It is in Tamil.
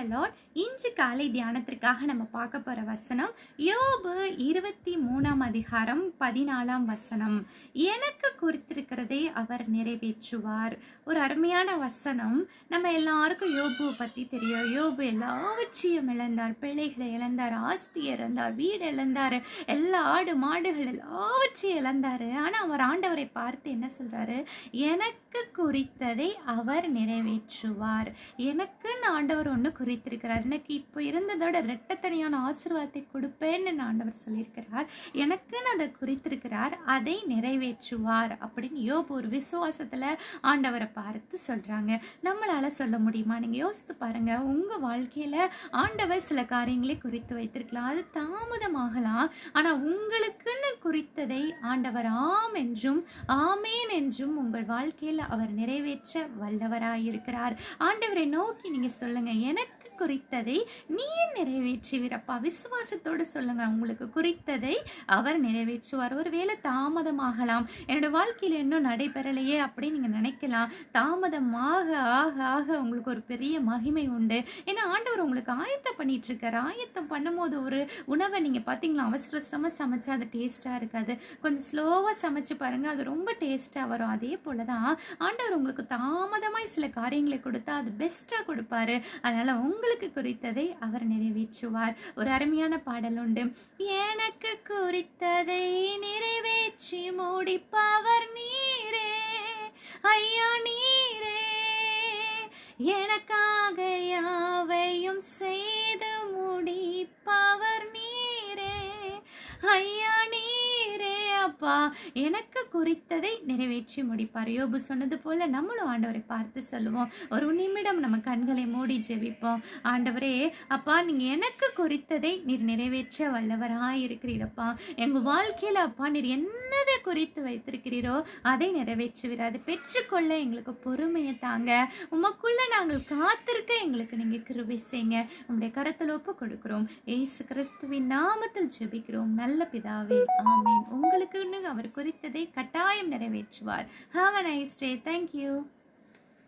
த லார்ட் இன்று காலை தியானத்திற்காக நம்ம பார்க்க போற வசனம் யோபு இருபத்தி மூணாம் அதிகாரம் பதினாலாம் வசனம். எனக்கு குறித்திருக்கிறதை அவர் நிறைவேற்றுவார். ஒரு அருமையான வசனம். நம்ம எல்லாருக்கும் யோபுவை பத்தி தெரியும். யோபு எல்லாவற்றையும் இழந்தார். பிள்ளைகளை இழந்தார் ஆஸ்தி இழந்தார் வீடு இழந்தார் எல்லா ஆடு மாடுகள் எல்லாவற்றையும் இழந்தாரு. ஆனா அவர் ஆண்டவரை பார்த்து என்ன சொல்றாரு? எனக்கு குறித்ததை அவர் நிறைவேற்றுவார். எனக்கு எனக்குன்னு ஆண்டவர் ஒன்று குறித்திருக்கிறார்? எனக்கு இப்போ இருந்ததோட ரெட்டத்தனியான ஆசிர்வாதத்தை கொடுப்பேன்னு ஆண்டவர் சொல்லியிருக்கிறார். எனக்குன்னு அதை குறித்திருக்கிறார். அதை நிறைவேற்றுவார் அப்படின்னு யோபு ஒரு விசுவாசத்தில் ஆண்டவரை பார்த்து சொல்கிறாங்க நம்மளால சொல்ல முடியுமா? நீங்கள் யோசித்து பாருங்க. உங்கள் வாழ்க்கையில் ஆண்டவர் சில காரியங்களை குறித்து வைத்திருக்கலாம். அது தாமதமாகலாம். ஆனால் உங்களுக்குன்னு குறித்ததை ஆண்டவர் ஆம் என்றும் ஆமேன் என்றும் உங்கள் வாழ்க்கையில் அவர் நிறைவேற்ற வல்லவராயிருக்கிறார். ஆண்டவரை நோக்கி நீங்க சொல்லுங்கள் எனக்கு குறித்ததை நீ நிறைவேற்றுவீரப்பா விசுவாசத்தோடு சொல்லுங்க உங்களுக்கு குறித்ததை அவர் நிறைவேற்றுவார். ஒருவேளை தாமதமாகலாம். என்னோட வாழ்க்கையில் இன்னும் நடைபெறலையே அப்படின்னு நீங்க நினைக்கலாம். தாமதமாக ஆக ஆக உங்களுக்கு ஒரு பெரிய மகிமை உண்டு. ஏன்னா ஆண்டவர் உங்களுக்கு ஆயத்தம் பண்ணிட்டு இருக்காரு ஆயத்தம் பண்ணும்போது ஒரு உணவை நீங்க பாத்தீங்களா? அவசர அவசரமா சமைச்சா அது டேஸ்டா இருக்காது. கொஞ்சம் ஸ்லோவா சமைச்சு பாருங்க அது ரொம்ப டேஸ்டா வரும். அதே போலதான் ஆண்டவர் உங்களுக்கு தாமதமாய் சில காரியங்களை கொடுத்தா அது பெஸ்டா கொடுப்பாரு. அதனால உங்களுக்கு குறித்ததை அவர் நிறைவேற்றுவார். ஒரு அருமையான பாடல் உண்டு. எனக்கு குறித்ததை நிறைவேற்றி முடிப்பவர் நீரே. ஐயா நீரே. எனக்காக யாவையும் செய் அப்பா எனக்கு குறித்ததை நிறைவேற்றி முடிப்பார். யோபு சொன்னது போல நம்மளும் ஆண்டவரை பார்த்து சொல்லுவோம். ஒரு நிமிடம் நம்ம கண்களை மூடி ஜெபிப்போம். ஆண்டவரே அப்பா நீங்க எனக்கு குறித்ததை நீர் நிறைவேற்ற வல்லவராயிருக்கிறீரப்பா எங்க வாழ்க்கையில அப்பா நீர் என்ன குறித்து வைத்திருக்கிறீரோ அதை நிறைவேற்றுவீர். அதை பெற்றுக்கொள்ள எங்களுக்கு பொறுமையை தாங்க. உமக்குள்ள நாங்கள் காத்திருக்க எங்களுக்கு நீங்க கிருபை செய்யுங்க. உங்களுடைய கருத்தில் ஒப்பு கொடுக்கிறோம் ஏசு கிறிஸ்துவின் நாமத்தில் ஜெபிக்கிறோம். நல்ல பிதாவே ஆமீன். உங்களுக்குன்னு அவர் குறித்ததை கட்டாயம் நிறைவேற்றுவார். Have a nice day thank you